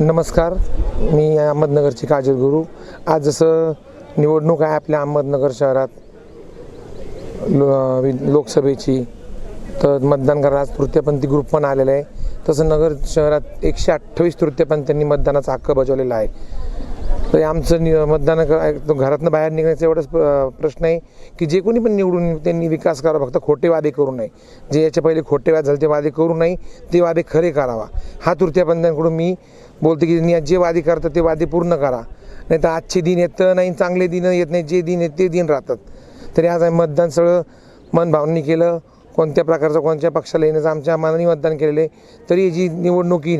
नमस्कार. मी अहमदनगरची काजल गुरु. आज जसं निवडणूक आहे आपल्या अहमदनगर शहरात लो वि- लोकसभेची तर मतदान करायला आज तृतीयपंथी ग्रुप पण आलेला आहे. तसं नगर शहरात एकशे अठ्ठावीस तृतीयपंथ्यांनी मतदानाचा हक्क बजावलेला आहे. तर आमचं नि मतदान घरातनं बाहेर निघण्याचा एवढाच प्रश्न आहे की जे कोणी पण निवडून त्यांनी विकास करावा फक्त खोटे वादे करू नये. जे याच्या पहिले खोटे वाद झाले ते वादे करू नये ते वादे खरे करावा. हा तृतीयपंथींकडून मी बोलते की जे वादे करतात ते वादे पूर्ण करा. नाही तर आजचे दिन येतं नाही चांगले दिन येत नाही जे दिन येत ते दिन राहतात. तरी आज आम्ही मतदान सगळं मनभावनी केलं. कोणत्या प्रकारचं कोणत्या पक्षाला येण्याचं आमच्या मनाने मतदान केलेलं आहे. तरी जी निवडणुकी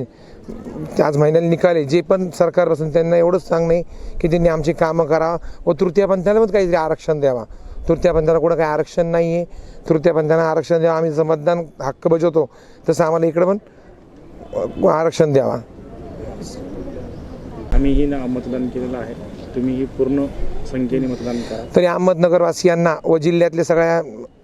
आज महिन्याला निकाले जे पण सरकार बसून त्यांना एवढंच सांगणे की त्यांनी आमची कामं करावं व तृतीयपंथाला पण काहीतरी आरक्षण द्यावा. तृतीयपंथाला कुठं काही आरक्षण नाही आहे तृतीयपंथाला आरक्षण द्यावं. आम्ही जसं मतदान हक्क बजावतो तसं आम्हाला इकडं पण आरक्षण द्यावा. आम्हीही ना मतदान केलेलं आहे. तुम्हीही पूर्ण संख्येने मतदान करा. तरी अहमदनगरवासियांना व जिल्ह्यातल्या सगळ्या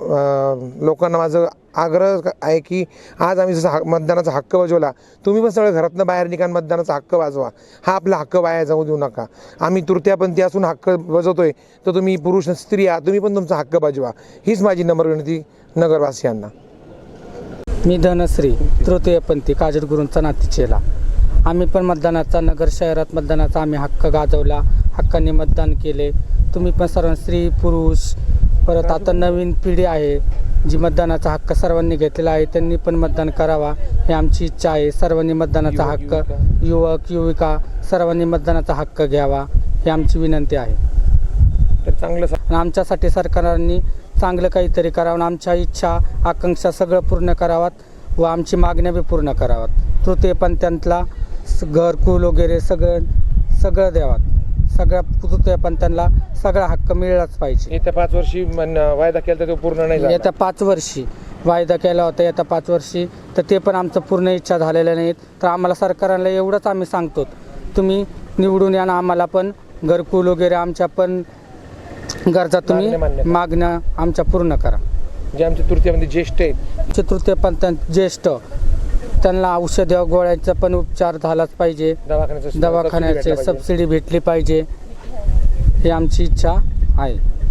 लोकांना माझं आग्रह आहे की आज आम्ही जसं हा मतदानाचा हक्क बजवला तुम्ही पण सगळं घरातनं बाहेर निघाल मतदानाचा हक्क वाजवा. हा आपला हक्क वाया जाऊ देऊ नका. आम्ही तृतीयापंथी असून हक्क बजवतोय तर तुम्ही पुरुष स्त्री आहात तुम्ही पण तुमचा हक्क बजवा. हीच माझी नम्र विनंती नगरवासियांना. मी धनश्री तृतीयपंथी काजल गुरूंचा नातीचेला. आम्ही पण मतदानाचा नगर शहरात मतदानाचा आम्ही हक्क गाजवला हक्काने मतदान केले. तुम्ही पण सर्व स्त्री पुरुष परत आता नवीन पिढी आहे जी मतदानाचा हक्क सर्वांनी घेतलेला आहे त्यांनी पण मतदान करावा ही आमची इच्छा आहे. सर्वांनी मतदानाचा हक्क युवक. युविका सर्वांनी मतदानाचा हक्क घ्यावा ही आमची विनंती आहे. तर चांगलं आमच्यासाठी सरकारने चांगलं काहीतरी करावं आमच्या इच्छा आकांक्षा सगळं पूर्ण करावात व आमची मागण्या बी पूर्ण करावात. तृतीयपंथ्यांतला स- घरकुल वगैरे सगळं सगळं द्यावात. सगळ्या तृतीयपंथ्यांना सगळा हक्क मिळालाच पाहिजे. येत्या पाच वर्षी मन- वायदा केला तर तो पूर्ण नाही झाला. येत्या पाच वर्षी वायदा केला होता येत्या पाच वर्षी तर ते पण आमचं पूर्ण इच्छा झालेल्या नाहीत. तर आम्हाला सरकारला एवढंच आम्ही सांगतो. तुम्ही निवडून या ना आम्हाला पण घरकुल वगैरे आमच्या पण गरजा तुम्ही मागण्या मान्य करा. मागण्या आमच्या पूर्ण करा. जे आमचे तृतीयपंथी ज्येष्ठ आहेत. चतुर्थीपंथ ज्येष्ठ त्यांना औषध गोळ्यांचा पण उपचार झालाच पाहिजे. दवाखान्याचं. सबसिडी भेटली पाहिजे. ही आमची इच्छा आहे.